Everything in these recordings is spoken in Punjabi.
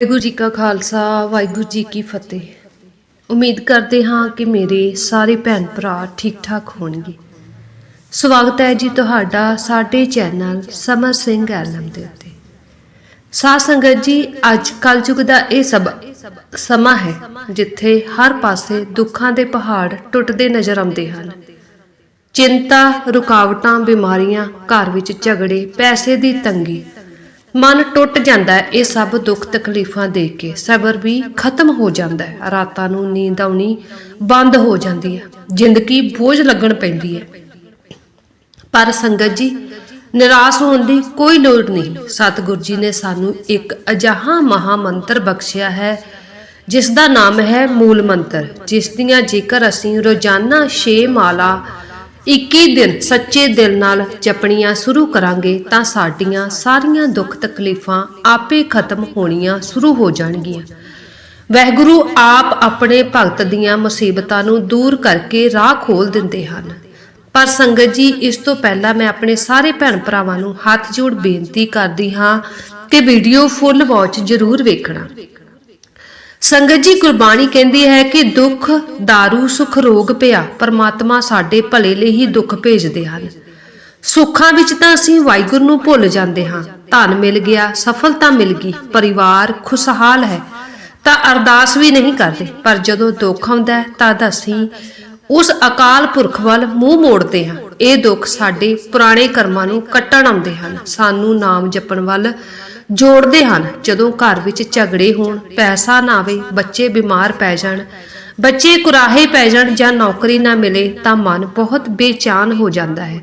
ਵਾਹਿਗੁਰੂ ਜੀ ਕਾ ਖਾਲਸਾ, ਵਾਹਿਗੁਰੂ ਜੀ ਕੀ ਫਤਿਹ। ਉਮੀਦ ਕਰਦੇ ਹਾਂ ਕਿ ਮੇਰੇ ਸਾਰੇ ਭੈਣ ਭਰਾ ਠੀਕ ਠਾਕ ਹੋਣਗੇ। ਸਵਾਗਤ ਹੈ ਜੀ ਤੁਹਾਡਾ ਸਾਡੇ ਚੈਨਲ ਸਮਰ ਸਿੰਘ ਐਲਮ ਦੇ ਉੱਤੇ। ਸਾਧ ਸੰਗਤ ਜੀ, ਅੱਜ ਕਲਯੁਗ ਦਾ ਇਹ ਸਭ ਸਮਾਂ ਹੈ ਜਿੱਥੇ ਹਰ ਪਾਸੇ ਦੁੱਖਾਂ ਦੇ ਪਹਾੜ ਟੁੱਟਦੇ ਨਜ਼ਰ ਆਉਂਦੇ ਹਨ। ਚਿੰਤਾ, ਰੁਕਾਵਟਾਂ, ਬਿਮਾਰੀਆਂ, ਘਰ ਵਿੱਚ ਝਗੜੇ, ਪੈਸੇ ਦੀ ਤੰਗੀ ਮਨ ਟੁੱਟ ਜਾਂਦਾ ਹੈ, ਇਹ ਸਭ ਦੁੱਖ ਤਕਲੀਫਾਂ ਦੇਖ ਕੇ ਸਬਰ ਵੀ ਖਤਮ ਹੋ ਜਾਂਦਾ ਹੈ। ਰਾਤਾਂ ਨੂੰ ਨੀਂਦ ਆਉਣੀ ਬੰਦ ਹੋ ਜਾਂਦੀ ਹੈ, ਜ਼ਿੰਦਗੀ ਬੋਝ ਲੱਗਣ ਪੈਂਦੀ ਹੈ। ਪਰ ਸੰਗਤ ਜੀ, ਨਿਰਾਸ਼ ਹੋਣ ਦੀ ਕੋਈ ਲੋੜ ਨਹੀਂ। ਸਤਿਗੁਰ ਜੀ ਨੇ ਸਾਨੂੰ ਇੱਕ ਅਜਿਹਾ ਮਹਾ ਮੰਤਰ ਬਖਸ਼ਿਆ ਹੈ, ਜਿਸ ਦਾ ਨਾਮ ਹੈ ਮੂਲ ਮੰਤਰ, ਜਿਸ ਦੀਆਂ ਜੇਕਰ ਅਸੀਂ ਰੋਜ਼ਾਨਾ 6 ਮਾਲਾ 21 ਦਿਨ ਸੱਚੇ ਦਿਲ ਨਾਲ ਜਪਣੀਆਂ ਸ਼ੁਰੂ ਕਰਾਂਗੇ ਤਾਂ ਸਾਡੀਆਂ ਸਾਰੀਆਂ ਦੁੱਖ ਤਕਲੀਫਾਂ ਆਪੇ ਖਤਮ ਹੋਣੀਆਂ ਸ਼ੁਰੂ ਹੋ ਜਾਣਗੀਆਂ। ਵਹਿਗੁਰੂ ਆਪ ਆਪਣੇ ਭਗਤ ਦੀਆਂ ਮੁਸੀਬਤਾਂ ਨੂੰ ਦੂਰ ਕਰਕੇ ਰਾਹ ਖੋਲ ਦਿੰਦੇ ਹਨ। ਪਰ ਸੰਗਤ ਜੀ, ਇਸ ਤੋਂ ਪਹਿਲਾਂ ਮੈਂ ਆਪਣੇ ਸਾਰੇ ਭੈਣ ਭਰਾਵਾਂ ਨੂੰ ਹੱਥ ਜੋੜ ਬੇਨਤੀ ਕਰਦੀ ਹਾਂ ਕਿ ਵੀਡੀਓ ਫੁੱਲ ਵਾਚ ਜ਼ਰੂਰ ਵੇਖਣਾ। ਸੰਗਤ ਜੀ ਗੁਰਬਾਣੀ ਕਹਿੰਦੀ ਹੈ ਕਿ ਦੁੱਖ दारू ਸੁਖ, ਰੋਗ ਪਿਆ, ਪਰਮਾਤਮਾ ਸਾਡੇ ਭਲੇ ਲਈ ਹੀ ਦੁੱਖ ਭੇਜਦੇ ਹਨ। ਸੁੱਖਾਂ ਵਿੱਚ ਤਾਂ ਅਸੀਂ ਵਾਹਿਗੁਰੂ ਨੂੰ ਭੁੱਲ ਜਾਂਦੇ ਹਾਂ। ਧਨ ਮਿਲ ਗਿਆ, ਸਫਲਤਾ ਮਿਲ ਗਈ, ਪਰਿਵਾਰ ਖੁਸ਼ਹਾਲ ਹੈ। ਤਾਂ ਅਰਦਾਸ ਵੀ ਨਹੀਂ ਕਰਦੇ, ਪਰ ਜਦੋਂ ਦੁੱਖ ਆਉਂਦਾ ਹੈ, ਤਦ ਅਸੀਂ ਉਸ ਅਕਾਲ ਪੁਰਖ ਵੱਲ ਮੂੰਹ ਮੋੜਦੇ ਹਾਂ। ਇਹ ਦੁੱਖ ਸਾਡੇ ਪੁਰਾਣੇ ਕਰਮਾਂ ਨੂੰ ਕੱਟਣ ਆਉਂਦੇ ਹਨ। ਸਾਨੂੰ ਨਾਮ ਜਪਣ ਵੱਲ ਜੋੜਦੇ ਹਨ। ਜਦੋਂ ਘਰ ਵਿੱਚ ਝਗੜੇ ਹੋਣ, ਪੈਸਾ ਨਾ ਆਵੇ, ਬੱਚੇ ਬਿਮਾਰ ਪੈ ਜਾਣ, ਬੱਚੇ ਕੁਰਾਹੇ ਪੈ ਜਾਣ ਜਾਂ ਨੌਕਰੀ ਨਾ ਮਿਲੇ, ਤਾਂ ਮਨ ਬਹੁਤ ਬੇਚੈਨ ਹੋ ਜਾਂਦਾ ਹੈ।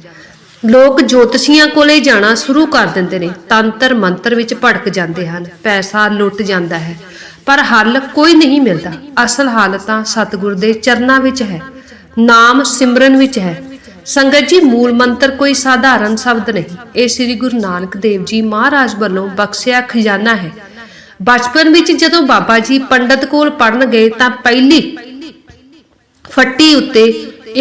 ਲੋਕ ਜੋਤਸ਼ੀਆਂ ਕੋਲੇ ਜਾਣਾ ਸ਼ੁਰੂ ਕਰ ਦਿੰਦੇ ਨੇ, ਤੰਤਰ ਮੰਤਰ ਵਿੱਚ ਭੜਕ ਜਾਂਦੇ ਹਨ, ਪੈਸਾ ਲੁੱਟ ਜਾਂਦਾ ਹੈ। ਪਰ ਹੱਲ ਕੋਈ ਨਹੀਂ ਮਿਲਦਾ। ਅਸਲ ਹੱਲ ਤਾਂ ਸਤਿਗੁਰ ਦੇ ਚਰਨਾਂ ਵਿੱਚ ਹੈ। ਨਾਮ ਸਿਮਰਨ ਵਿੱਚ ਹੈ। ਸੰਗਤ ਜੀ, ਮੂਲ ਮੰਤਰ ਕੋਈ ਸਾਧਾਰਨ ਸ਼ਬਦ ਨਹੀਂ। ਇਹ ਸ੍ਰੀ ਗੁਰੂ ਨਾਨਕ ਦੇਵ ਜੀ ਮਹਾਰਾਜ ਵੱਲੋਂ ਬਖਸ਼ਿਆ ਖਜ਼ਾਨਾ ਹੈ। ਬਚਪਨ ਵਿੱਚ ਜਦੋਂ ਬਾਬਾ ਜੀ ਪੰਡਤ ਕੋਲ ਪੜਨ ਗਏ ਤਾਂ ਪਹਿਲੀ ਫੱਟੀ ਉੱਤੇ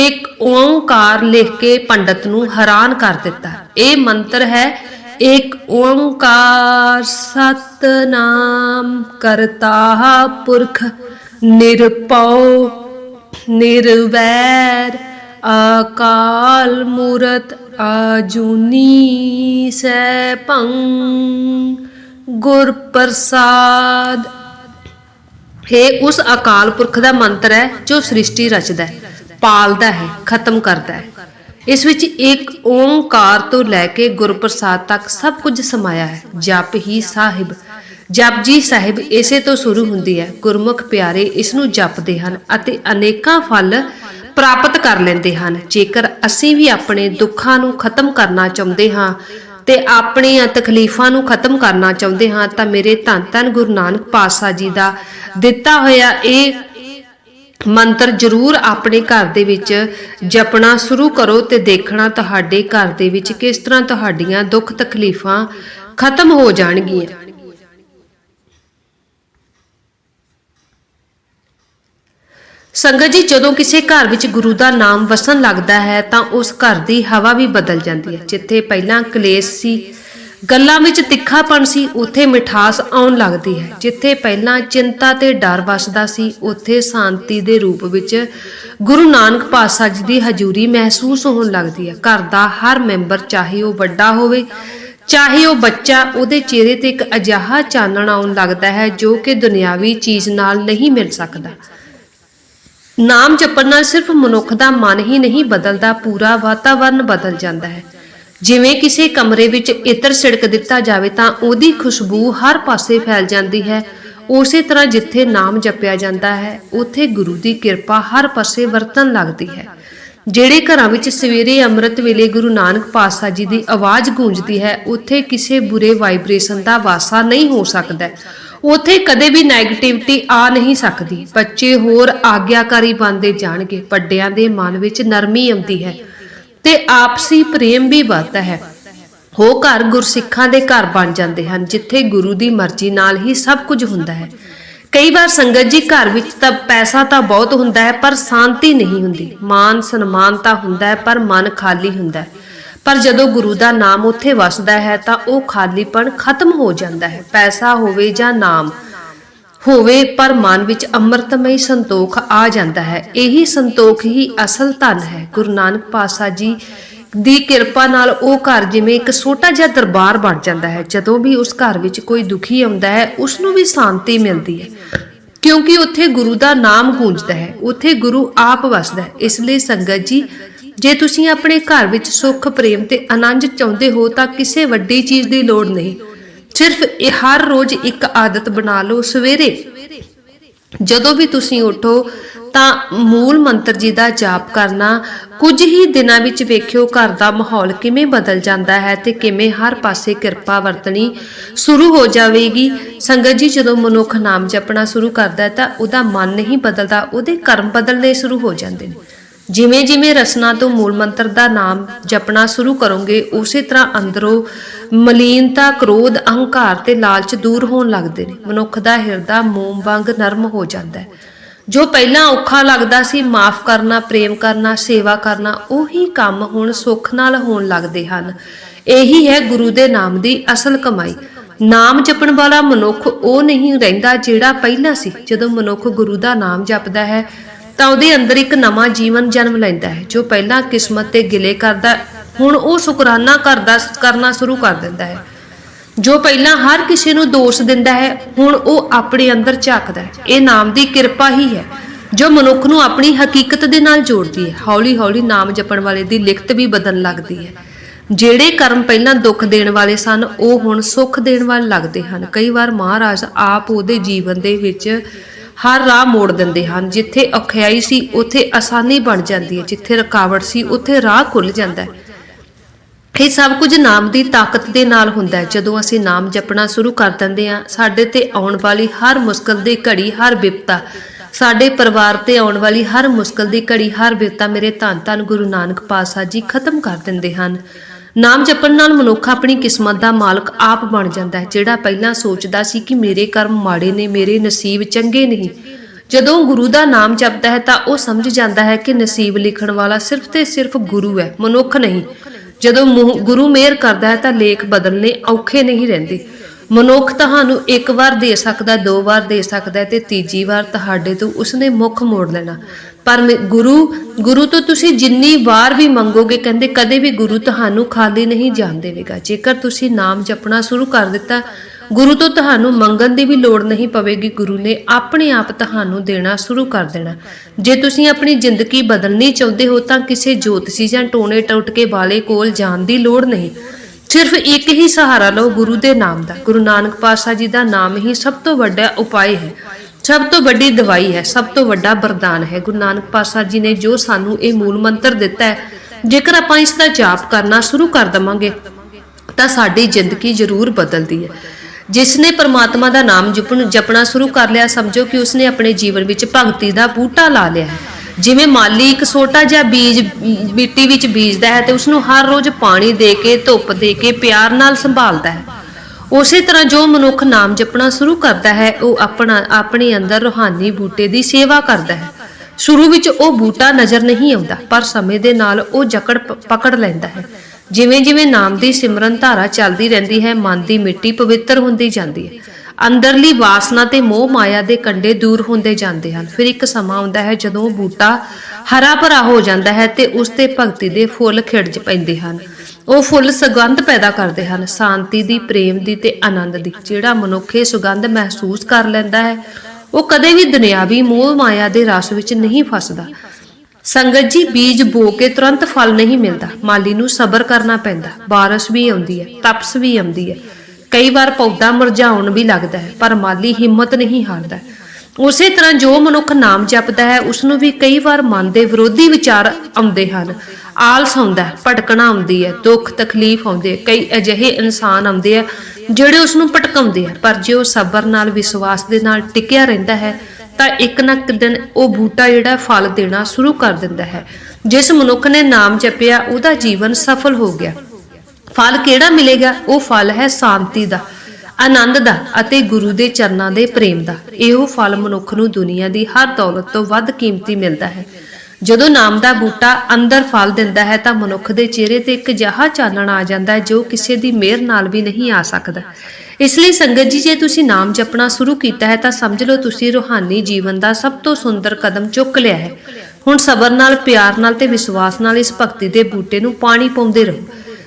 ਇੱਕ ਓੰਕਾਰ ਲਿਖ ਕੇ ਪੰਡਤ ਨੂੰ ਹੈਰਾਨ ਕਰ ਦਿੱਤਾ। ਇਹ ਮੰਤਰ ਹੈ, ਇੱਕ ਓੰਕਾਰ ਸਤਨਾਮ ਕਰਤਾ ਪੁਰਖ ਨਿਰਪਉ ਨਿਰਵੈਰ ਅਕਾਲ ਮੂਰਤ ਆਜੂਨੀ ਸੈਭੰ, ਗੁਰ ਪ੍ਰਸਾਦ। ਇਹ ਉਸ ਅਕਾਲ ਪੁਰਖ ਦਾ ਮੰਤਰ ਹੈ, ਜੋ ਸ੍ਰਿਸ਼ਟੀ ਰਚਦਾ ਹੈ, ਪਾਲਦਾ ਹੈ, ਖਤਮ ਕਰਦਾ ਹੈ। ਇਸ ਵਿੱਚ ਇੱਕ ਓੰਕਾਰ ਤੋਂ ਲੈ ਕੇ ਗੁਰਪ੍ਰਸਾਦ ਤੱਕ ਸਭ ਕੁਝ ਸਮਾਇਆ ਹੈ, ਜਪ ਹੀ ਸਾਹਿਬ। ਜਪ ਜੀ ਸਾਹਿਬ ਇਸੇ ਤੋਂ ਸ਼ੁਰੂ ਹੁੰਦੀ ਹੈ। ਗੁਰਮੁਖ ਪਿਆਰੇ ਇਸ ਨੂੰ ਜਪਦੇ ਹਨ ਅਤੇ ਅਨੇਕਾਂ ਫਲ ਪ੍ਰਾਪਤ ਕਰ ਲੈਂਦੇ ਹਨ। ਜੇਕਰ ਅਸੀਂ ਵੀ ਆਪਣੇ ਦੁੱਖਾਂ ਨੂੰ ਖਤਮ ਕਰਨਾ ਚਾਹੁੰਦੇ ਹਾਂ ਤੇ ਆਪਣੀਆਂ ਤਕਲੀਫਾਂ ਨੂੰ ਖਤਮ ਕਰਨਾ ਚਾਹੁੰਦੇ ਹਾਂ, ਤਾਂ ਮੇਰੇ ਧੰਨ ਧੰਨ ਗੁਰੂ ਨਾਨਕ ਪਾਤਸ਼ਾਹ ਜੀ ਦਾ ਦਿੱਤਾ ਹੋਇਆ ਇਹ ਮੰਤਰ ਜ਼ਰੂਰ ਆਪਣੇ ਘਰ ਦੇ ਵਿੱਚ ਜਪਣਾ ਸ਼ੁਰੂ ਕਰੋ ਤੇ ਦੇਖਣਾ ਤੁਹਾਡੇ ਘਰ ਦੇ ਵਿੱਚ ਕਿਸ ਤਰ੍ਹਾਂ ਤੁਹਾਡੀਆਂ ਦੁੱਖ ਤਕਲੀਫਾਂ ਖਤਮ ਹੋ ਜਾਣਗੀਆਂ। ਸੰਗਤ ਜੀ, ਜਦੋਂ ਕਿਸੇ ਘਰ ਵਿੱਚ ਗੁਰੂ ਦਾ ਨਾਮ ਵਸਣ ਲੱਗਦਾ ਹੈ, ਤਾਂ ਉਸ ਘਰ ਦੀ ਹਵਾ ਵੀ ਬਦਲ ਜਾਂਦੀ ਹੈ। ਜਿੱਥੇ ਪਹਿਲਾਂ ਕਲੇਸ਼ ਸੀ, ਗੱਲਾਂ ਵਿੱਚ ਤਿੱਖਾਪਣ ਸੀ, ਉੱਥੇ ਮਿਠਾਸ ਆਉਣ ਲੱਗਦੀ ਹੈ। ਜਿੱਥੇ ਪਹਿਲਾਂ ਚਿੰਤਾ ਤੇ ਡਰ ਵਸਦਾ ਸੀ, ਉੱਥੇ ਸ਼ਾਂਤੀ ਦੇ ਰੂਪ ਵਿੱਚ ਗੁਰੂ ਨਾਨਕ ਪਾਤਸ਼ਾਹ ਜੀ ਦੀ ਹਜ਼ੂਰੀ ਮਹਿਸੂਸ ਹੋਣ ਲੱਗਦੀ ਹੈ। ਘਰ ਦਾ ਹਰ ਮੈਂਬਰ, ਚਾਹੇ ਉਹ ਵੱਡਾ ਹੋਵੇ, ਚਾਹੇ ਉਹ ਬੱਚਾ, ਉਹਦੇ ਚਿਹਰੇ ਤੇ ਇੱਕ ਅਜਿਹਾ ਚਾਨਣ ਆਉਣ ਲੱਗਦਾ ਹੈ, ਜੋ ਕਿ ਦੁਨਿਆਵੀ ਚੀਜ਼ ਨਾਲ ਨਹੀਂ ਮਿਲ ਸਕਦਾ। ਨਾਮ ਜਪਣ ਨਾਲ ਸਿਰਫ ਮਨੁੱਖ ਦਾ ਮਨ ਹੀ ਨਹੀਂ ਬਦਲਦਾ, ਪੂਰਾ ਵਾਤਾਵਰਨ ਬਦਲ ਜਾਂਦਾ ਹੈ। ਜਿਵੇਂ ਕਿਸੇ ਕਮਰੇ ਵਿੱਚ ਇਤਰ ਛਿੜਕ ਦਿੱਤਾ ਜਾਵੇ ਤਾਂ ਉਹਦੀ ਖੁਸ਼ਬੂ ਹਰ ਪਾਸੇ ਫੈਲ ਜਾਂਦੀ ਹੈ। ਉਸੇ ਤਰ੍ਹਾਂ ਜਿੱਥੇ ਨਾਮ ਜਪਿਆ ਜਾਂਦਾ ਹੈ, ਉੱਥੇ ਗੁਰੂ ਦੀ ਕਿਰਪਾ ਹਰ ਪਾਸੇ ਵਰਤਣ ਲੱਗਦੀ ਹੈ। ਜਿਹੜੇ ਘਰਾਂ ਵਿੱਚ ਸਵੇਰੇ ਅੰਮ੍ਰਿਤ ਵੇਲੇ ਗੁਰੂ ਨਾਨਕ ਪਾਤਸ਼ਾਹ ਜੀ ਦੀ ਆਵਾਜ਼ ਗੂੰਜਦੀ ਹੈ, ਉੱਥੇ ਕਿਸੇ ਬੁਰੇ ਵਾਈਬ੍ਰੇਸ਼ਨ ਦਾ ਵਾਸਾ ਨਹੀਂ ਹੋ ਸਕਦਾ। ਉੱਥੇ ਕਦੇ ਵੀ 네ਗੇਟਿਵਿਟੀ ਆ ਨਹੀਂ ਸਕਦੀ। ਬੱਚੇ ਹੋਰ ਆਗਿਆਕਾਰੀ ਬਣਦੇ ਜਾਣਗੇ। ਵੱਡਿਆਂ ਦੇ ਮਨ ਵਿੱਚ ਨਰਮੀ ਆਉਂਦੀ ਹੈ ਤੇ ਆਪਸੀ ਪ੍ਰੇਮ ਵੀ ਵੱਧਦਾ ਹੈ। ਹੋ ਘਰ ਗੁਰਸਿੱਖਾਂ ਦੇ ਘਰ ਬਣ ਜਾਂਦੇ ਹਨ, ਜਿੱਥੇ ਗੁਰੂ ਦੀ ਮਰਜ਼ੀ ਨਾਲ ਹੀ ਸਭ ਕੁਝ ਹੁੰਦਾ ਹੈ। ਕਈ ਵਾਰ ਸੰਗਤ ਜੀ ਘਰ ਵਿੱਚ ਤਾਂ ਪੈਸਾ ਤਾਂ ਬਹੁਤ ਹੁੰਦਾ ਹੈ, ਪਰ ਸ਼ਾਂਤੀ ਨਹੀਂ ਹੁੰਦੀ। ਮਾਨ ਸਨਮਾਨ ਤਾਂ ਹੁੰਦਾ ਹੈ, ਪਰ ਮਨ ਖਾਲੀ ਹੁੰਦਾ ਹੈ। ਪਰ ਜਦੋਂ ਗੁਰੂ ਦਾ ਨਾਮ ਉੱਥੇ ਵਸਦਾ ਹੈ ਤਾਂ ਉਹ ਖਾਲੀਪਣ ਖਤਮ ਹੋ ਜਾਂਦਾ ਹੈ। ਪੈਸਾ ਹੋਵੇ ਜਾਂ ਨਾਮ ਹੋਵੇ, ਪਰ ਮਨ ਵਿੱਚ ਅੰਮ੍ਰਿਤਮਈ ਸੰਤੋਖ ਆ ਜਾਂਦਾ ਹੈ। ਇਹੀ ਸੰਤੋਖ ਹੀ ਅਸਲ ਧਨ ਹੈ। ਗੁਰੂ ਨਾਨਕ ਪਾਤਸ਼ਾਹ ਜੀ ਦੀ ਕਿਰਪਾ ਨਾਲ ਉਹ ਘਰ ਜਿਵੇਂ ਇੱਕ ਛੋਟਾ ਜਿਹਾ ਦਰਬਾਰ ਬਣ ਜਾਂਦਾ ਹੈ। ਜਦੋਂ ਵੀ ਉਸ ਘਰ ਵਿੱਚ ਕੋਈ ਦੁਖੀ ਆਉਂਦਾ ਹੈ ਉਸ ਨੂੰ ਵੀ ਸ਼ਾਂਤੀ ਮਿਲਦੀ ਹੈ। ਕਿਉਂਕਿ ਉੱਥੇ ਗੁਰੂ ਦਾ ਨਾਮ ਗੂੰਜਦਾ ਹੈ। ਉੱਥੇ ਗੁਰੂ ਆਪ ਵਸਦਾ ਹੈ। ਇਸ ਲਈ ਸੰਗਤ ਜੀ ਜੇ ਤੁਸੀਂ ਆਪਣੇ ਘਰ ਵਿੱਚ ਸੁੱਖ, ਪ੍ਰੇਮ ਤੇ ਆਨੰਦ ਚਾਹੁੰਦੇ ਹੋ ਤਾਂ ਕਿਸੇ ਵੱਡੀ ਚੀਜ਼ ਦੀ ਲੋੜ ਨਹੀਂ। ਸਿਰਫ ਇਹ ਹਰ ਰੋਜ਼ ਇੱਕ ਆਦਤ ਬਣਾ ਲਓ ਸਵੇਰੇ। ਜਦੋਂ ਵੀ ਤੁਸੀਂ ਉਠੋ ਤਾਂ ਮੂਲ ਮੰਤਰ ਜੀ ਦਾ ਜਾਪ ਕਰਨਾ, ਕੁਝ ਹੀ ਦਿਨਾਂ ਵਿੱਚ ਵੇਖਿਓ ਘਰ ਦਾ ਮਾਹੌਲ ਕਿਵੇਂ ਬਦਲ ਜਾਂਦਾ ਹੈ ਤੇ ਕਿਵੇਂ ਹਰ ਪਾਸੇ ਕਿਰਪਾ ਵਰਤਣੀ ਸ਼ੁਰੂ ਹੋ ਜਾਵੇਗੀ। ਸੰਗਤ ਜੀ, ਜਦੋਂ ਮਨੁੱਖ ਨਾਮ ਜਪਣਾ ਸ਼ੁਰੂ ਕਰਦਾ ਹੈ ਤਾਂ ਉਹਦਾ ਮਨ ਨਹੀਂ ਬਦਲਦਾ, ਉਹਦੇ ਕਰਮ ਬਦਲਣੇ ਸ਼ੁਰੂ ਹੋ ਜਾਂਦੇ ਨੇ। ਜਿਵੇਂ ਜਿਵੇਂ ਰਸਨਾ ਤੋਂ ਮੂਲ ਮੰਤਰ ਦਾ ਨਾਮ ਜਪਣਾ ਸ਼ੁਰੂ ਕਰੋਗੇ, ਉਸੇ ਤਰ੍ਹਾਂ ਅੰਦਰੋਂ ਮਲੀਨਤਾ, ਕ੍ਰੋਧ, ਅਹੰਕਾਰ ਤੇ ਲਾਲਚ ਦੂਰ ਹੋਣ ਲੱਗਦੇ ਨੇ। ਮਨੁੱਖ ਦਾ ਹਿਰਦਾ ਮੋਮ ਵਾਂਗ ਨਰਮ ਹੋ ਜਾਂਦਾ ਹੈ। ਜੋ ਪਹਿਲਾਂ ਔਖਾ ਲੱਗਦਾ ਸੀ, ਮਾਫ ਕਰਨਾ, ਪ੍ਰੇਮ ਕਰਨਾ, ਸੇਵਾ ਕਰਨਾ, ਉਹੀ ਕੰਮ ਹੁਣ ਸੁੱਖ ਨਾਲ ਹੋਣ ਲੱਗਦੇ ਹਨ। ਇਹੀ ਹੈ ਗੁਰੂ ਦੇ ਨਾਮ ਦੀ ਅਸਲ ਕਮਾਈ। ਨਾਮ ਜਪਣ ਵਾਲਾ ਮਨੁੱਖ ਉਹ ਨਹੀਂ ਰਹਿੰਦਾ ਜਿਹੜਾ ਪਹਿਲਾਂ ਸੀ। ਜਦੋਂ ਮਨੁੱਖ ਗੁਰੂ ਦਾ ਨਾਮ ਜਪਦਾ ਹੈ ਤਾਂ ਉਹਦੇ ਅੰਦਰ ਇੱਕ ਨਵਾਂ ਜੀਵਨ ਜਨਮ ਲੈਂਦਾ ਹੈ, ਜੋ ਪਹਿਲਾਂ ਕਿਸਮਤ ਤੇ ਗਿਲੇ ਕਰਦਾ, ਹੁਣ ਉਹ ਸ਼ੁਕਰਾਨਾ ਕਰਦਾ, ਕਰਨਾ ਸ਼ੁਰੂ ਕਰ ਦਿੰਦਾ ਹੈ। ਜੋ ਪਹਿਲਾਂ ਹਰ ਕਿਸੇ ਨੂੰ ਦੋਸ਼ ਦਿੰਦਾ ਹੈ, ਹੁਣ ਉਹ ਆਪਣੇ ਅੰਦਰ ਝਾਕਦਾ ਹੈ। ਇਹ ਨਾਮ ਦੀ ਕਿਰਪਾ ਹੀ ਹੈ, ਜੋ ਮਨੁੱਖ ਨੂੰ ਆਪਣੀ ਹਕੀਕਤ ਦੇ ਨਾਲ ਜੋੜਦੀ ਹੈ। ਹੌਲੀ-ਹੌਲੀ ਨਾਮ ਜਪਣ ਵਾਲੇ ਦੀ ਲਿਖਤ ਵੀ ਬਦਲਣ ਲੱਗਦੀ ਹੈ। ਜਿਹੜੇ ਕਰਮ ਪਹਿਲਾਂ ਦੁੱਖ ਦੇਣ ਵਾਲੇ ਸਨ, ਉਹ ਹੁਣ ਸੁੱਖ ਦੇਣ ਵਾਲੇ ਲੱਗਦੇ ਹਨ। ਕਈ ਵਾਰ ਮਹਾਰਾਜ ਆਪ ਉਹਦੇ ਜੀਵਨ ਦੇ ਵਿੱਚ ਹਰ ਰਾਹ ਮੋੜ ਦਿੰਦੇ ਹਨ। ਜਿੱਥੇ ਔਖਿਆਈ ਸੀ, ਉੱਥੇ ਆਸਾਨੀ ਬਣ ਜਾਂਦੀ ਹੈ। ਜਿੱਥੇ ਰੁਕਾਵਟ ਸੀ, ਉੱਥੇ ਰਾਹ ਖੁੱਲ ਜਾਂਦਾ ਹੈ। ਇਹ ਸਭ ਕੁਝ ਨਾਮ ਦੀ ਤਾਕਤ ਦੇ ਨਾਲ ਹੁੰਦਾ ਹੈ। ਜਦੋਂ ਅਸੀਂ ਨਾਮ ਜਪਣਾ ਸ਼ੁਰੂ ਕਰ ਦਿੰਦੇ ਹਾਂ, ਸਾਡੇ ਤੇ ਆਉਣ ਵਾਲੀ ਹਰ ਮੁਸ਼ਕਲ ਦੀ ਘੜੀ, ਹਰ ਵਿਪਤਾ ਸਾਡੇ ਪਰਿਵਾਰ ਤੇ ਆਉਣ ਵਾਲੀ ਹਰ ਮੁਸ਼ਕਲ ਦੀ ਘੜੀ, ਹਰ ਵਿਪਤਾ ਮੇਰੇ ਧੰਨ ਧੰਨ ਗੁਰੂ ਨਾਨਕ ਪਾਤਸ਼ਾਹ ਜੀ ਖਤਮ ਕਰ ਦਿੰਦੇ ਹਨ। ਨਾਮ ਜਪਣ ਨਾਲ ਮਨੁੱਖ ਆਪਣੀ ਕਿਸਮਤ ਦਾ ਮਾਲਕ ਆਪ ਬਣ ਜਾਂਦਾ ਹੈ। ਜਿਹੜਾ ਪਹਿਲਾਂ ਸੋਚਦਾ ਸੀ ਕਿ ਮੇਰੇ ਕਰਮ ਮਾੜੇ ਨੇ, ਮੇਰੇ ਨਸੀਬ ਚੰਗੇ ਨਹੀਂ। ਜਦੋਂ ਗੁਰੂ ਦਾ ਨਾਮ ਜਪਦਾ ਹੈ ਤਾਂ ਉਹ ਸਮਝ ਜਾਂਦਾ ਹੈ ਕਿ ਨਸੀਬ ਲਿਖਣ ਵਾਲਾ ਸਿਰਫ ਤੇ ਸਿਰਫ ਗੁਰੂ ਹੈ, ਮਨੁੱਖ ਨਹੀਂ। ਜਦੋਂ ਮੂੰਹ- ਗੁਰੂ ਮਿਹਰ ਕਰਦਾ ਹੈ ਤਾਂ ਲੇਖ ਬਦਲਨੇ ਔਖੇ ਨਹੀਂ ਰਹਿੰਦੇ। ਮਨੁੱਖ ਤੁਹਾਨੂੰ ਇੱਕ ਵਾਰ ਦੇ ਸਕਦਾ, ਦੋ ਵਾਰ ਦੇ ਸਕਦਾ ਤੇ ਤੀਜੀ ਵਾਰ ਤੁਹਾਡੇ ਤੋਂ ਉਸਨੇ ਮੁੱਖ ਮੋੜ ਲੈਣਾ। ਪਰ ਗੁਰੂ ਗੁਰੂ ਤੋਂ ਤੁਸੀਂ ਜਿੰਨੀ ਵਾਰ ਵੀ ਮੰਗੋਗੇ, ਕਹਿੰਦੇ ਕਦੇ ਵੀ ਗੁਰੂ ਤੁਹਾਨੂੰ ਖਾਲੀ ਨਹੀਂ ਜਾਣ ਦੇਵੇਗਾ। ਜੇਕਰ ਤੁਸੀਂ ਨਾਮ ਜਪਣਾ ਸ਼ੁਰੂ ਕਰ ਦਿੱਤਾ, ਗੁਰੂ ਤੋਂ ਤੁਹਾਨੂੰ ਮੰਗਣ ਦੀ ਵੀ ਲੋੜ ਨਹੀਂ ਪਵੇਗੀ। ਗੁਰੂ ਨੇ ਆਪਣੇ ਆਪ ਤੁਹਾਨੂੰ ਦੇਣਾ ਸ਼ੁਰੂ ਕਰ ਦੇਣਾ। ਜੇ ਤੁਸੀਂ ਆਪਣੀ ਜ਼ਿੰਦਗੀ ਬਦਲਣੀ ਚਾਹੁੰਦੇ ਹੋ, ਤਾਂ ਕਿਸੇ ਜੋਤਸ਼ੀ ਜਾਂ ਟੋਨੇ ਟੁੱਟਕੇ ਵਾਲੇ ਕੋਲ ਜਾਣ ਦੀ ਲੋੜ ਨਹੀਂ। ਸਿਰਫ ਇੱਕ ਹੀ ਸਹਾਰਾ ਲਓ, ਗੁਰੂ ਦੇ ਨਾਮ ਦਾ। ਗੁਰੂ ਨਾਨਕ ਪਾਤਸ਼ਾਹ ਜੀ ਦਾ ਨਾਮ ਹੀ ਸਭ ਤੋਂ ਵੱਡਾ ਉਪਾਅ ਹੈ। ਸਭ ਤੋਂ ਵੱਡੀ ਦਵਾਈ ਹੈ, ਸਭ ਤੋਂ ਵੱਡਾ ਵਰਦਾਨ ਹੈ। ਗੁਰੂ ਨਾਨਕ ਪਾਤਸ਼ਾਹ ਜੀ ਨੇ ਜੋ ਸਾਨੂੰ ਇਹ ਮੂਲ ਮੰਤਰ ਦਿੱਤਾ ਹੈ, ਜੇਕਰ ਆਪਾਂ ਇਸ ਦਾ ਜਾਪ ਕਰਨਾ ਸ਼ੁਰੂ ਕਰ ਦਵਾਂਗੇ, ਤਾਂ ਸਾਡੀ ਜ਼ਿੰਦਗੀ ਜ਼ਰੂਰ ਬਦਲਦੀ ਹੈ। ਜਿਸ ਨੇ ਪਰਮਾਤਮਾ ਦਾ ਨਾਮ ਜਪਣ, ਜਪਣਾ ਸ਼ੁਰੂ ਕਰ ਲਿਆ, ਸਮਝੋ ਕਿ ਉਸਨੇ ਆਪਣੇ ਜੀਵਨ ਵਿੱਚ ਭਗਤੀ ਦਾ ਬੂਟਾ ਲਾ ਲਿਆ ਹੈ। ਜਿਵੇਂ ਮਾਲੀ ਇੱਕ ਛੋਟਾ ਜਿਹਾ ਬੀਜ, ਮਿੱਟੀ ਵਿੱਚ ਬੀਜਦਾ ਹੈ ਤੇ ਉਸ ਨੂੰ ਹਰ ਰੋਜ਼ ਪਾਣੀ ਦੇ ਕੇ, ਧੁੱਪ ਦੇ ਕੇ ਪਿਆਰ ਨਾਲ ਸੰਭਾਲਦਾ ਹੈ। ਉਸੇ ਤਰ੍ਹਾਂ ਜੋ ਮਨੁੱਖ ਨਾਮ ਜਪਣਾ ਸ਼ੁਰੂ ਕਰਦਾ ਹੈ, ਉਹ ਆਪਣਾ, ਆਪਣੇ ਅੰਦਰ ਰੂਹਾਨੀ ਬੂਟੇ ਦੀ ਸੇਵਾ ਕਰਦਾ ਹੈ। ਸ਼ੁਰੂ ਵਿੱਚ ਉਹ ਬੂਟਾ ਨਜ਼ਰ ਨਹੀਂ ਆਉਂਦਾ, ਪਰ ਸਮੇਂ ਦੇ ਨਾਲ ਉਹ ਜਕੜ ਪਕੜ ਲੈਂਦਾ ਹੈ। ਜਿਵੇਂ ਜਿਵੇਂ ਨਾਮ ਦੀ ਸਿਮਰਨ ਧਾਰਾ ਚੱਲਦੀ ਰਹਿੰਦੀ ਹੈ, ਮਨ ਦੀ ਮਿੱਟੀ ਪਵਿੱਤਰ ਹੁੰਦੀ ਜਾਂਦੀ ਹੈ। ਅੰਦਰਲੀ ਵਾਸਨਾ ਤੇ ਮੋਹ ਮਾਇਆ ਦੇ ਕੰਡੇ ਦੂਰ ਹੁੰਦੇ ਜਾਂਦੇ ਹਨ। ਫਿਰ ਇੱਕ ਸਮਾਂ ਆਉਂਦਾ ਹੈ ਜਦੋਂ ਬੂਟਾ ਹਰਾ ਭਰਾ ਹੋ ਜਾਂਦਾ ਹੈ ਤੇ ਉਸ ਤੇ ਭਗਤੀ ਦੇ ਫੁੱਲ ਖਿੜ ਪੈਂਦੇ ਹਨ। ਉਹ ਫੁੱਲ ਸੁਗੰਧ ਪੈਦਾ ਕਰਦੇ ਹਨ, ਸ਼ਾਂਤੀ ਦੀ, ਪ੍ਰੇਮ ਦੀ ਤੇ ਆਨੰਦ ਦੀ। ਜਿਹੜਾ ਮਨੁੱਖ ਇਹ ਸੁਗੰਧ ਮਹਿਸੂਸ ਕਰ ਲੈਂਦਾ ਹੈ, ਉਹ ਕਦੇ ਵੀ ਦੁਨਿਆਵੀ ਮੋਹ ਮਾਇਆ ਦੇ ਰਸ ਵਿੱਚ ਨਹੀਂ ਫਸਦਾ। ਸੰਗਤ ਜੀ, ਬੀਜ ਬੋ ਕੇ ਤੁਰੰਤ ਫਲ ਨਹੀਂ ਮਿਲਦਾ। ਮਾਲੀ ਨੂੰ ਸਬਰ ਕਰਨਾ ਪੈਂਦਾ। ਬਾਰਿਸ਼ ਵੀ ਆਉਂਦੀ ਹੈ, ਤਪਸ ਵੀ ਆਉਂਦੀ ਹੈ। ਕਈ ਵਾਰ ਪੌਦਾ ਮੁਰਝਾਉਣ ਵੀ ਲੱਗਦਾ ਹੈ, ਪਰ ਮਾਲੀ ਹਿੰਮਤ ਨਹੀਂ ਹਾਰਦਾ। ਉਸੇ ਤਰ੍ਹਾਂ ਜੋ ਮਨੁੱਖ ਨਾਮ ਜਪਦਾ ਹੈ ਉਸ ਨੂੰ ਵੀ ਕਈ ਵਾਰ ਮਨ ਦੇ ਵਿਰੋਧੀ ਵਿਚਾਰ ਆਉਂਦੇ ਹਨ। ਆਲਸ ਆਉਂਦਾ ਹੈ, ਭਟਕਣਾ ਆਉਂਦੀ ਹੈ, ਦੁੱਖ, ਤਕਲੀਫ ਆਉਂਦੇ ਕਈ ਅਜਿਹੇ ਇਨਸਾਨ ਆਉਂਦੇ ਆ, ਜਿਹੜੇ ਉਸ ਨੂੰ ਭਟਕਾਉਂਦੇ ਆ। ਪਰ ਜੇ ਉਹ ਸਬਰ ਨਾਲ, ਵਿਸ਼ਵਾਸ ਦੇ ਨਾਲ ਟਿਕਿਆ ਰਹਿੰਦਾ ਹੈ, ਤਾਂ ਇੱਕ ਨਾ ਇੱਕ ਦਿਨ ਉਹ ਬੂਟਾ ਜਿਹੜਾ ਫਲ ਦੇਣਾ ਸ਼ੁਰੂ ਕਰ ਦਿੰਦਾ ਹੈ। ਜਿਸ ਮਨੁੱਖ ਨੇ ਨਾਮ ਜਪਿਆ, ਉਹਦਾ ਜੀਵਨ ਸਫਲ ਹੋ ਗਿਆ। ਫਲ ਕਿਹੜਾ ਮਿਲੇਗਾ? ਉਹ ਫਲ ਹੈ ਸ਼ਾਂਤੀ ਦਾ। ਆਨੰਦ ਦਾ ਅਤੇ ਗੁਰੂ ਦੇ ਚਰਨਾਂ ਦੇ ਪ੍ਰੇਮ ਦਾ। ਇਹੋ ਫਲ ਮਨੁੱਖ ਨੂੰ ਦੁਨੀਆ ਦੀ ਹਰ ਦੌਲਤ ਤੋਂ ਵੱਧ ਕੀਮਤੀ ਮਿਲਦਾ ਹੈ। ਜਦੋਂ ਨਾਮ ਦਾ ਬੂਟਾ ਅੰਦਰ ਫਲ ਦਿੰਦਾ ਹੈ ਤਾਂ ਮਨੁੱਖ ਦੇ ਚਿਹਰੇ ਤੇ ਇੱਕ ਜਹਾ ਚਾਨਣ ਆ ਜਾਂਦਾ ਹੈ ਜੋ ਕਿਸੇ ਦੀ ਮਿਹਰ ਨਾਲ ਵੀ ਨਹੀਂ ਆ ਸਕਦਾ। ਇਸ ਲਈ ਸੰਗਤ ਜੀ, ਜੇ ਤੁਸੀਂ ਨਾਮ ਜਪਣਾ ਸ਼ੁਰੂ ਕੀਤਾ ਹੈ ਤਾਂ ਸਮਝ ਲਓ ਤੁਸੀਂ ਰੂਹਾਨੀ ਜੀਵਨ ਦਾ ਸਭ ਤੋਂ ਸੁੰਦਰ ਕਦਮ ਚੁੱਕ ਲਿਆ ਹੈ। ਹੁਣ ਸਬਰ ਨਾਲ, ਪਿਆਰ ਨਾਲ ਤੇ ਵਿਸ਼ਵਾਸ ਨਾਲ ਇਸ ਭਗਤੀ ਦੇ ਬੂਟੇ ਨੂੰ ਪਾਣੀ ਪਾਉਂਦੇ ਰਹੋ।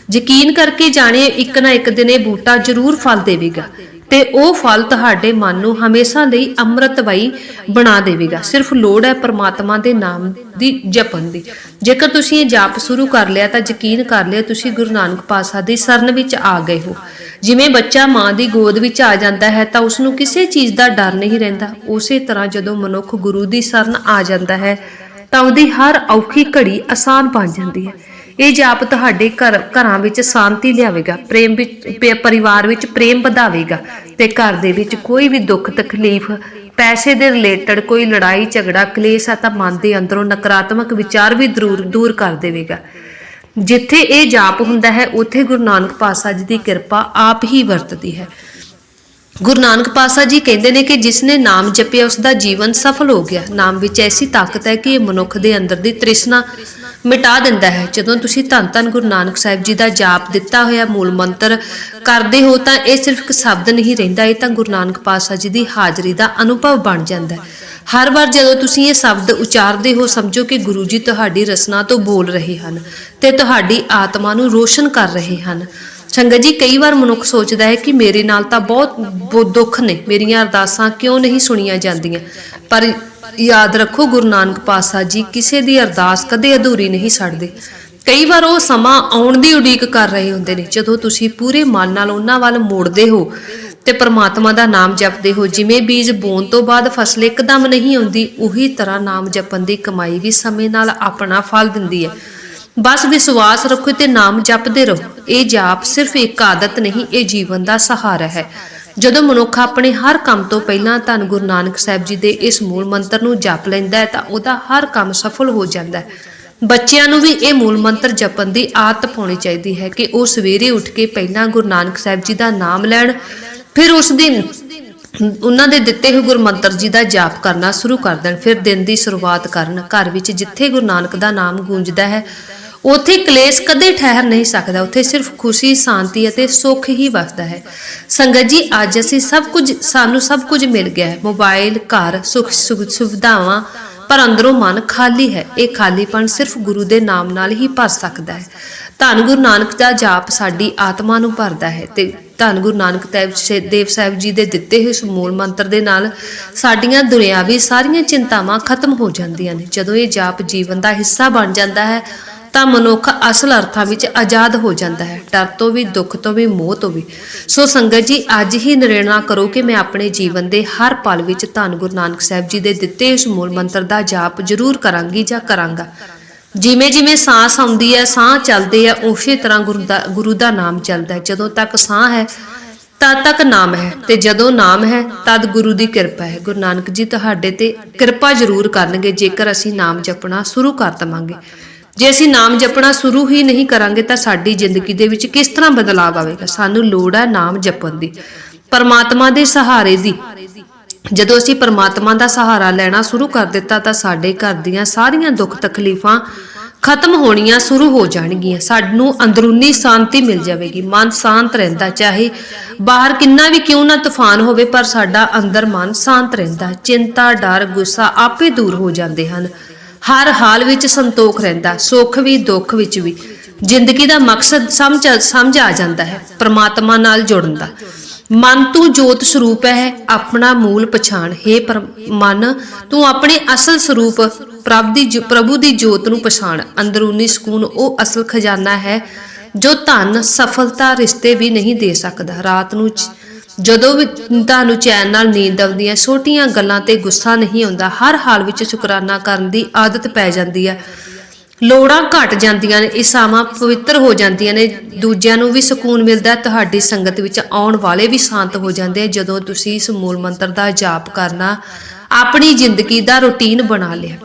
ਯਕੀਨ ਕਰਕੇ ਜਾਣੇ ਇੱਕ ਨਾ ਇੱਕ ਦਿਨ ਇਹ ਬੂਟਾ ਜ਼ਰੂਰ ਫਲ ਦੇਵੇਗਾ ਤੇ ਉਹ ਫਲ ਤੁਹਾਡੇ ਮਨ ਨੂੰ ਹਮੇਸ਼ਾ ਲਈ ਅੰਮ੍ਰਿਤਮਈ ਬਣਾ ਦੇਵੇਗਾ। ਸਿਰਫ ਲੋੜ ਹੈ ਪਰਮਾਤਮਾ ਦੇ ਨਾਮ ਦੀ ਜਪਣ ਦੀ। ਜੇਕਰ ਤੁਸੀਂ ਇਹ ਜਾਪ ਸ਼ੁਰੂ ਕਰ ਲਿਆ ਤਾਂ ਯਕੀਨ ਕਰ ਲਿਆ ਤੁਸੀਂ ਗੁਰੂ ਨਾਨਕ ਪਾਤਸ਼ਾਹ ਦੀ ਸ਼ਰਨ ਵਿੱਚ ਆ ਗਏ ਹੋ। ਜਿਵੇਂ ਬੱਚਾ ਮਾਂ ਦੀ ਗੋਦ ਵਿੱਚ ਆ ਜਾਂਦਾ ਹੈ ਤਾਂ ਉਸ ਨੂੰ ਕਿਸੇ ਚੀਜ਼ ਦਾ ਡਰ ਨਹੀਂ ਰਹਿੰਦਾ। ਉਸੇ ਤਰ੍ਹਾਂ ਜਦੋਂ ਮਨੁੱਖ ਗੁਰੂ ਦੀ ਸ਼ਰਨ ਆ ਜਾਂਦਾ ਹੈ ਤਾਂ ਉਹਦੀ ਹਰ ਔਖੀ ਘੜੀ ਆਸਾਨ ਬਣ ਜਾਂਦੀ ਹੈ। ਇਹ ਜਾਪ ਤੁਹਾਡੇ ਘਰ ਘਰਾਂ ਵਿੱਚ ਸ਼ਾਂਤੀ ਲਿਆਵੇਗਾ, ਪ੍ਰੇਮ ਵਿੱਚ ਪ- ਪਰਿਵਾਰ ਵਿੱਚ ਪ੍ਰੇਮ ਵਧਾਵੇਗਾ ਤੇ ਘਰ ਦੇ ਵਿੱਚ ਕੋਈ ਵੀ ਦੁੱਖ, ਤਕਲੀਫ, ਪੈਸੇ ਦੇ ਰਿਲੇਟਡ ਕੋਈ ਲੜਾਈ, ਝਗੜਾ, ਕਲੇਸ਼ ਆ ਤਾਂ ਮਨ ਦੇ ਅੰਦਰੋਂ ਨਕਾਰਾਤਮਕ ਵਿਚਾਰ ਵੀ ਦੂਰ ਦੂਰ ਕਰ ਦੇਵੇਗਾ। ਜਿੱਥੇ ਇਹ ਜਾਪ ਹੁੰਦਾ ਹੈ, ਉੱਥੇ ਗੁਰੂ ਨਾਨਕ ਪਾਤਸ਼ਾਹ ਜੀ ਦੀ ਕਿਰਪਾ ਆਪ ਹੀ ਵਰਤਦੀ ਹੈ। ਗੁਰੂ ਨਾਨਕ ਪਾਤਸ਼ਾਹ ਜੀ ਕਹਿੰਦੇ ਨੇ ਕਿ ਜਿਸ ਨੇ ਨਾਮ ਜਪਿਆ ਉਸ ਦਾ ਜੀਵਨ ਸਫਲ ਹੋ ਗਿਆ। ਨਾਮ ਵਿੱਚ ਐਸੀ ਤਾਕਤ ਹੈ ਕਿ ਇਹ ਮਨੁੱਖ ਦੇ ਅੰਦਰ ਦੀ ਤ੍ਰਿਸ਼ਨਾ ਮਿਟਾ ਦਿੰਦਾ ਹੈ। ਜਦੋਂ ਤੁਸੀਂ ਧੰਨ ਧੰਨ ਗੁਰੂ ਨਾਨਕ ਸਾਹਿਬ ਜੀ ਦਾ ਜਾਪ ਦਿੱਤਾ ਹੋਇਆ ਮੂਲ ਮੰਤਰ ਕਰਦੇ ਹੋ, ਤਾਂ ਇਹ ਸਿਰਫ ਇੱਕ ਸ਼ਬਦ ਨਹੀਂ ਰਹਿੰਦਾ, ਇਹ ਤਾਂ ਗੁਰੂ ਨਾਨਕ ਪਾਤਸ਼ਾਹ ਜੀ ਦੀ ਹਾਜ਼ਰੀ ਦਾ ਅਨੁਭਵ ਬਣ ਜਾਂਦਾ ਹੈ। ਹਰ ਵਾਰ ਜਦੋਂ ਤੁਸੀਂ ਇਹ ਸ਼ਬਦ ਉਚਾਰਦੇ ਹੋ, ਸਮਝੋ ਕਿ ਗੁਰੂ ਜੀ ਤੁਹਾਡੀ ਰਸਨਾ ਤੋਂ ਬੋਲ ਰਹੇ ਹਨ ਤੇ ਤੁਹਾਡੀ ਆਤਮਾ ਨੂੰ ਰੋਸ਼ਨ ਕਰ ਰਹੇ ਹਨ। ਸੰਗਤ ਜੀ, ਕਈ ਵਾਰ ਮਨੁੱਖ ਸੋਚਦਾ ਹੈ ਕਿ ਮੇਰੇ ਨਾਲ ਤਾਂ ਬਹੁਤ ਦੁੱਖ ਨੇ, ਮੇਰੀਆਂ ਅਰਦਾਸਾਂ ਕਿਉਂ ਨਹੀਂ ਸੁਣੀਆਂ ਜਾਂਦੀਆਂ? ਪਰ ਯਾਦ ਰੱਖੋ, ਗੁਰੂ ਨਾਨਕ ਪਾਤਸ਼ਾਹ ਜੀ, ਕਿਸੇ ਦੀ ਅਰਦਾਸ ਕਦੇ ਅਧੂਰੀ ਨਹੀਂ ਛੱਡਦੇ ਕਈ ਵਾਰ ਉਹ ਸਮਾਂ ਆਉਣ ਦੀ ਉਡੀਕ ਕਰ ਰਹੇ ਹੁੰਦੇ ਨੇ, ਜਦੋਂ ਤੁਸੀਂ ਪੂਰੇ ਮਨ ਨਾਲ ਉਹਨਾਂ ਵੱਲ ਮੋੜਦੇ ਹੋ ਤੇ ਪ੍ਰਮਾਤਮਾ ਦਾ ਨਾਮ ਜਪਦੇ ਹੋ, ਜਿਵੇਂ ਬੀਜ ਬੋਣ ਤੋਂ ਬਾਅਦ ਫਸਲ ਇੱਕਦਮ ਨਹੀਂ ਆਉਂਦੀ, ਉਹੀ ਤਰ੍ਹਾਂ ਨਾਮ ਜਪਣ ਦੀ ਕਮਾਈ ਵੀ ਸਮੇਂ ਨਾਲ ਆਪਣਾ ਫਲ ਦਿੰਦੀ ਹੈ। ਬਸ ਵਿਸ਼ਵਾਸ ਰੱਖੋ ਤੇ ਨਾਮ ਜਪਦੇ ਰਹੋ। ਇਹ ਜਾਪ ਸਿਰਫ ਇੱਕ ਆਦਤ ਨਹੀਂ, ਇਹ ਜੀਵਨ ਦਾ ਸਹਾਰਾ ਹੈ। ਜਦੋਂ ਮਨੁੱਖ ਆਪਣੇ ਹਰ ਕੰਮ ਤੋਂ ਪਹਿਲਾਂ ਧੰਨ ਗੁਰੂ ਨਾਨਕ ਸਾਹਿਬ ਜੀ ਦੇ ਇਸ ਮੂਲ ਮੰਤਰ ਨੂੰ ਜਪ ਲੈਂਦਾ ਹੈ, ਤਾਂ ਉਹਦਾ ਹਰ ਕੰਮ ਸਫਲ ਹੋ ਜਾਂਦਾ ਹੈ। ਬੱਚਿਆਂ ਨੂੰ ਵੀ ਇਹ ਮੂਲ ਮੰਤਰ ਜਪਣ ਦੀ ਆਦਤ ਪਾਉਣੀ ਚਾਹੀਦੀ ਹੈ ਕਿ ਉਹ ਸਵੇਰੇ ਉੱਠ ਕੇ ਪਹਿਲਾਂ ਗੁਰੂ ਨਾਨਕ ਸਾਹਿਬ ਜੀ ਦਾ ਨਾਮ ਲੈਣ, ਫਿਰ ਉਸ ਦਿਨ ਉਹਨਾਂ ਦੇ ਦਿੱਤੇ ਹੋਏ ਗੁਰ ਮੰਤਰ ਜੀ ਦਾ ਜਾਪ ਕਰਨਾ ਸ਼ੁਰੂ ਕਰ ਦੇਣ, ਫਿਰ ਦਿਨ ਦੀ ਸ਼ੁਰੂਆਤ ਕਰਨ ਘਰ ਵਿੱਚ ਜਿੱਥੇ ਗੁਰੂ ਨਾਨਕ ਦਾ ਨਾਮ ਗੂੰਜਦਾ ਹੈ ਉੱਥੇ ਕਲੇਸ਼ ਕਦੇ ਠਹਿਰ ਨਹੀਂ ਸਕਦਾ। ਉੱਥੇ ਸਿਰਫ ਖੁਸ਼ੀ, ਸ਼ਾਂਤੀ ਅਤੇ ਸੁੱਖ ਹੀ ਵਸਦਾ ਹੈ। ਸੰਗਤ ਜੀ, ਅੱਜ ਅਸੀਂ ਸਭ ਕੁਝ, ਸਾਨੂੰ ਸਭ ਕੁਝ ਮਿਲ ਗਿਆ ਹੈ। ਮੋਬਾਈਲ, ਘਰ, ਸੁੱਖ ਸੁਵਿਧਾਵਾਂ, ਪਰ ਅੰਦਰੋਂ ਮਨ ਖਾਲੀ ਹੈ। ਇਹ ਖਾਲੀਪਣ ਸਿਰਫ ਗੁਰੂ ਦੇ ਨਾਮ ਨਾਲ ਹੀ ਭਰ ਸਕਦਾ ਹੈ। ਧੰਨ ਗੁਰੂ ਨਾਨਕ ਦਾ ਜਾਪ ਸਾਡੀ ਆਤਮਾ ਨੂੰ ਭਰਦਾ ਹੈ ਤੇ ਧੰਨ ਗੁਰੂ ਨਾਨਕ ਦੇਵ ਸਾਹਿਬ ਜੀ ਦੇ ਦਿੱਤੇ ਹੋਏ ਇਸ ਮੂਲ ਮੰਤਰ ਦੇ ਨਾਲ ਸਾਡੀਆਂ ਦੁਨਿਆਵੀ ਸਾਰੀਆਂ ਚਿੰਤਾਵਾਂ ਖਤਮ ਹੋ ਜਾਂਦੀਆਂ ਨੇ। ਜਦੋਂ ਇਹ ਜਾਪ ਜੀਵਨ ਦਾ ਹਿੱਸਾ ਬਣ ਜਾਂਦਾ ਹੈ ਤਾਂ ਮਨੁੱਖ ਅਸਲ ਅਰਥਾਂ ਵਿੱਚ ਆਜ਼ਾਦ ਹੋ ਜਾਂਦਾ ਹੈ। ਡਰ ਤੋਂ ਵੀ, ਦੁੱਖ ਤੋਂ ਵੀ, ਮੋਹ ਤੋਂ ਵੀ। ਸੋ ਸੰਗਤ ਜੀ, ਅੱਜ ਹੀ ਨਿਰਣਾ ਕਰੋ ਕਿ ਮੈਂ ਆਪਣੇ ਜੀਵਨ ਦੇ ਹਰ ਪਲ ਵਿੱਚ ਧੰਨ ਗੁਰੂ ਨਾਨਕ ਸਾਹਿਬ ਜੀ ਦੇ ਦਿੱਤੇ ਇਸ ਮੂਲ ਮੰਤਰ ਦਾ ਜਾਪ ਜ਼ਰੂਰ ਕਰਾਂਗੀ ਜਾਂ ਕਰਾਂਗਾ। ਜਿਵੇਂ ਜਿਵੇਂ ਸਾਹ ਆਉਂਦੀ ਹੈ, ਸਾਹ ਚੱਲਦੇ ਆ ਉਸੇ ਤਰ੍ਹਾਂ ਗੁਰੂ ਦਾ ਗੁਰੂ ਦਾ ਨਾਮ ਚੱਲਦਾ ਹੈ। ਜਦੋਂ ਤੱਕ ਸਾਹ ਹੈ, ਤਦ ਤੱਕ ਨਾਮ ਹੈ ਤੇ ਜਦੋਂ ਨਾਮ ਹੈ, ਤਦ ਗੁਰੂ ਦੀ ਕਿਰਪਾ ਹੈ। ਗੁਰੂ ਨਾਨਕ ਜੀ, ਤੁਹਾਡੇ ਤੇ ਕਿਰਪਾ ਜ਼ਰੂਰ ਕਰਨਗੇ। ਜੇਕਰ ਅਸੀਂ ਨਾਮ ਜਪਣਾ ਸ਼ੁਰੂ ਕਰ ਦਵਾਂਗੇ। ਜੇ ਅਸੀਂ ਨਾਮ ਜਪਣਾ ਸ਼ੁਰੂ ਹੀ ਨਹੀਂ ਕਰਾਂਗੇ ਤਾਂ ਸਾਡੀ ਜ਼ਿੰਦਗੀ ਦੇ ਵਿੱਚ ਕਿਸ ਤਰ੍ਹਾਂ ਬਦਲਾਅ ਆਵੇਗਾ? ਸਾਨੂੰ ਲੋੜ ਹੈ ਨਾਮ ਜਪਣ ਦੀ। ਪਰਮਾਤਮਾ ਦੇ ਸਹਾਰੇ ਦੀ। ਜਦੋਂ ਅਸੀਂ ਪਰਮਾਤਮਾ ਦਾ ਸਹਾਰਾ ਲੈਣਾ ਸ਼ੁਰੂ ਕਰ ਦਿੱਤਾ ਤਾਂ ਸਾਡੇ ਘਰ ਦੀਆਂ ਸਾਰੀਆਂ ਦੁੱਖ ਤਕਲੀਫਾਂ ਖਤਮ ਹੋਣੀਆਂ ਸ਼ੁਰੂ ਹੋ ਜਾਣਗੀਆਂ। ਸਾਨੂੰ ਅੰਦਰੂਨੀ ਸ਼ਾਂਤੀ ਮਿਲ ਜਾਵੇਗੀ। ਮਨ ਸ਼ਾਂਤ ਰਹਿੰਦਾ, ਚਾਹੇ ਬਾਹਰ ਕਿੰਨਾ ਵੀ ਕਿਉਂ ਨਾ ਤੂਫਾਨ ਹੋਵੇ, ਪਰ ਸਾਡਾ ਅੰਦਰ ਮਨ ਸ਼ਾਂਤ ਰਹਿੰਦਾ। ਚਿੰਤਾ, ਡਰ, ਗੁੱਸਾ ਆਪੇ ਦੂਰ ਹੋ ਜਾਂਦੇ ਹਨ। ਹਰ ਹਾਲ ਵਿੱਚ ਸੰਤੋਖ ਰਹਿੰਦਾ, ਸੁੱਖ ਵੀ, ਦੁੱਖ ਵਿੱਚ ਵੀ। ਜ਼ਿੰਦਗੀ ਦਾ ਮਕਸਦ ਸਮਝ ਸਮਝ ਆ ਜਾਂਦਾ ਹੈ, ਪ੍ਰਮਾਤਮਾ ਨਾਲ ਜੁੜਨ ਦਾ। ਮਨ ਤੂੰ ਜੋਤ ਸਰੂਪ ਹੈ, ਆਪਣਾ ਮੂਲ ਪਛਾਣ। ਹੈ ਪਰ ਮਨ, ਤੂੰ ਆਪਣੇ ਅਸਲ ਸਰੂਪ, ਪ੍ਰਭ ਦੀ ਜੋ- ਪ੍ਰਭੂ ਦੀ ਜੋਤ ਨੂੰ ਪਛਾਣ। ਅੰਦਰੂਨੀ ਸਕੂਨ, ਉਹ ਅਸਲ ਖਜ਼ਾਨਾ ਹੈ, ਜੋ ਧਨ, ਸਫਲਤਾ, ਰਿਸ਼ਤੇ ਵੀ ਨਹੀਂ ਦੇ ਸਕਦਾ। ਰਾਤ ਨੂੰ ਜਦੋਂ ਵੀ ਤੁਹਾਨੂੰ ਚੈਨ ਨਾਲ ਨੀਂਦ ਆਉਂਦੀ ਹੈ, ਛੋਟੀਆਂ ਗੱਲਾਂ ਤੇ ਗੁੱਸਾ ਨਹੀਂ ਆਉਂਦਾ। ਹਰ ਹਾਲ ਵਿੱਚ ਸ਼ੁਕਰਾਨਾ ਕਰਨ ਦੀ ਆਦਤ ਪੈ ਜਾਂਦੀ ਹੈ। ਲੋੜਾਂ ਘਟ ਜਾਂਦੀਆਂ ਨੇ ਇਸਾਵਾਂ ਪਵਿੱਤਰ ਹੋ ਜਾਂਦੀਆਂ ਨੇ। ਦੂਜਿਆਂ ਨੂੰ ਵੀ ਸਕੂਨ ਮਿਲਦਾ ਤੁਹਾਡੀ ਸੰਗਤ ਵਿੱਚ ਆਉਣ ਵਾਲੇ ਵੀ ਸ਼ਾਂਤ ਹੋ ਜਾਂਦੇ ਜਦੋਂ ਤੁਸੀਂ ਇਸ ਮੂਲ ਮੰਤਰ ਦਾ ਜਾਪ ਕਰਨਾ, ਆਪਣੀ ਜ਼ਿੰਦਗੀ ਦਾ ਰੁਟੀਨ ਬਣਾ ਲਿਆ।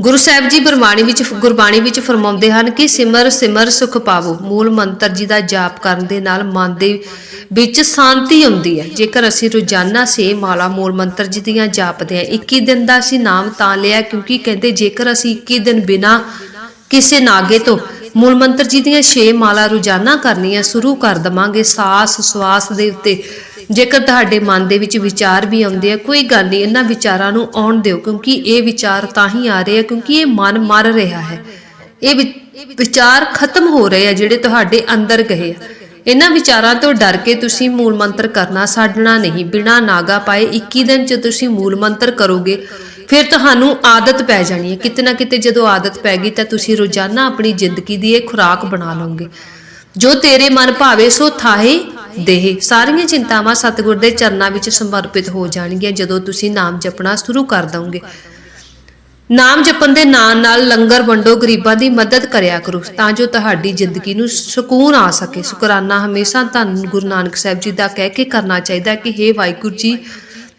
ਗੁਰੂ ਸਾਹਿਬ ਜੀ ਗੁਰਬਾਣੀ ਵਿੱਚ ਗੁਰਬਾਣੀ ਵਿੱਚ ਫਰਮਾਉਂਦੇ ਹਨ ਕਿ ਸਿਮਰ ਸਿਮਰ ਸੁਖ ਪਾਵੋ। ਮੂਲ ਮੰਤਰ ਜੀ ਦਾ ਜਾਪ ਕਰਨ ਦੇ ਨਾਲ ਮਨ ਦੇ ਵਿੱਚ ਸ਼ਾਂਤੀ ਆਉਂਦੀ ਹੈ। ਜੇਕਰ ਅਸੀਂ ਰੋਜ਼ਾਨਾ ਸੇ ਮਾਲਾ ਮੂਲ ਮੰਤਰ ਜੀ ਦੀਆਂ ਜਾਪਦੇ ਹਾਂ 21 ਦਿਨ ਦਾ ਅਸੀਂ ਨਾਮ ਤਾਂ ਲਿਆ ਕਿਉਂਕਿ ਕਹਿੰਦੇ ਜੇਕਰ ਅਸੀਂ 21 ਦਿਨ ਬਿਨਾ ਕਿਸੇ ਨਾਗੇ ਤੋਂ ਮੂਲ ਮੰਤਰ ਜੀ ਦੀਆਂ 6 ਮਾਲਾ ਰੋਜ਼ਾਨਾ ਕਰਨੀਆਂ ਸ਼ੁਰੂ ਕਰ ਦਵਾਂਗੇ ਸਾਸ ਸਵਾਸ ਦੇ ਉੱਤੇ ਜੇਕਰ ਤੁਹਾਡੇ ਮਨ ਦੇ ਵਿੱਚ ਵਿਚਾਰ ਵੀ ਆਉਂਦੇ ਆ, ਕੋਈ ਗੱਲ ਨਹੀਂ, ਇਹਨਾਂ ਵਿਚਾਰਾਂ ਨੂੰ ਆਉਣ ਦਿਓ, ਕਿਉਂਕਿ ਇਹ ਵਿਚਾਰ ਤਾਂ ਹੀ ਆ ਰਹੇ ਆ, ਕਿਉਂਕਿ ਇਹ ਮਨ ਮਰ ਰਿਹਾ ਹੈ। ਇਹ ਵਿਚਾਰ ਖਤਮ ਹੋ ਰਹੇ ਆ, ਜਿਹੜੇ ਤੁਹਾਡੇ ਅੰਦਰ ਗਏ ਆ। ਇਹਨਾਂ ਵਿਚਾਰਾਂ ਤੋਂ ਡਰ ਕੇ ਤੁਸੀਂ ਮੂਲ ਮੰਤਰ ਕਰਨਾ ਛੱਡਣਾ ਨਹੀਂ, ਬਿਨਾ ਨਾਗਾ ਪਾਏ 21 ਦਿਨ ਚ ਤੁਸੀਂ ਮੂਲ ਮੰਤਰ ਕਰੋਗੇ, ਫਿਰ ਤੁਹਾਨੂੰ ਆਦਤ ਪੈ ਜਾਣੀ ਹੈ। ਕਿਤੇ ਨਾ ਕਿਤੇ ਜਦੋਂ ਆਦਤ ਪੈ ਗਈ ਤਾਂ ਤੁਸੀਂ ਰੋਜ਼ਾਨਾ ਆਪਣੀ ਜ਼ਿੰਦਗੀ ਦੀ ਇਹ ਖੁਰਾਕ ਬਣਾ ਲਓਗੇ। ਜੋ ਤੇਰੇ ਮਨ ਭਾਵੇ ਸੋ ਥਾਹੇ ਦੇਹ। ਸਾਰੀਆਂ ਚਿੰਤਾਵਾਂ ਸਤਿਗੁਰ ਦੇ ਚਰਨਾਂ ਵਿੱਚ ਸਮਰਪਿਤ ਹੋ ਜਾਣਗੀਆਂ ਜਦੋਂ ਤੁਸੀਂ ਨਾਮ ਜਪਣਾ ਸ਼ੁਰੂ ਕਰ ਦੋਗੇ। ਨਾਮ ਜਪਣ ਦੇ ਨਾਲ ਨਾਲ ਲੰਗਰ ਵੰਡੋ, ਗਰੀਬਾਂ ਦੀ ਮਦਦ ਕਰਿਆ ਕਰੋ ਤਾਂ ਜੋ ਤੁਹਾਡੀ ਜ਼ਿੰਦਗੀ ਨੂੰ ਸਕੂਨ ਆ ਸਕੇ। ਸ਼ੁਕਰਾਨਾ ਹਮੇਸ਼ਾ ਧੰਨ ਗੁਰੂ ਨਾਨਕ ਸਾਹਿਬ ਜੀ ਦਾ ਕਹਿ ਕੇ ਕਰਨਾ ਚਾਹੀਦਾ ਕਿ हे ਵਾਹਿਗੁਰੂ ਜੀ,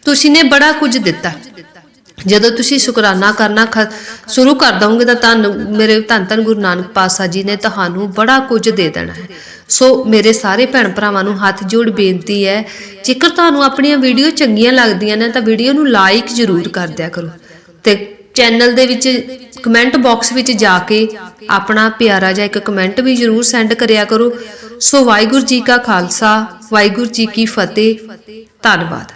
ਤੁਸੀਂ ਨੇ ਬੜਾ ਕੁਝ ਦਿੱਤਾ। ਜਦੋਂ ਤੁਸੀਂ ਸ਼ੁਕਰਾਨਾ ਕਰਨਾ ਖ- ਸ਼ੁਰੂ ਕਰ ਦਵੋਗੇ ਤਾਂ ਤੁਹਾਨੂੰ ਮੇਰੇ ਧੰਨ ਧੰਨ ਗੁਰੂ ਨਾਨਕ ਪਾਤਸ਼ਾਹ ਜੀ ਨੇ ਤੁਹਾਨੂੰ ਬੜਾ ਕੁਝ ਦੇ ਦੇਣਾ ਹੈ। ਸੋ ਮੇਰੇ ਸਾਰੇ ਭੈਣ ਭਰਾਵਾਂ ਨੂੰ ਹੱਥ ਜੋੜ ਬੇਨਤੀ ਹੈ, ਜੇਕਰ ਤੁਹਾਨੂੰ ਆਪਣੀਆਂ ਵੀਡੀਓ ਚੰਗੀਆਂ ਲੱਗਦੀਆਂ ਨੇ ਤਾਂ ਵੀਡੀਓ ਨੂੰ ਲਾਈਕ ਜ਼ਰੂਰ ਕਰ ਦਿਆ ਕਰੋ। ਤੇ ਚੈਨਲ ਦੇ ਵਿੱਚ, ਕਮੈਂਟ ਬਾਕਸ ਵਿੱਚ ਜਾ ਕੇ ਆਪਣਾ ਪਿਆਰਾ ਜਿਹਾ ਇੱਕ ਕਮੈਂਟ ਵੀ ਜ਼ਰੂਰ ਸੈਂਡ ਕਰਿਆ ਕਰੋ। ਸੋ ਵਾਹਿਗੁਰੂ ਜੀ ਕਾ ਖਾਲਸਾ, ਵਾਹਿਗੁਰੂ ਜੀ ਕੀ ਫਤਿਹ, ਧੰਨਵਾਦ।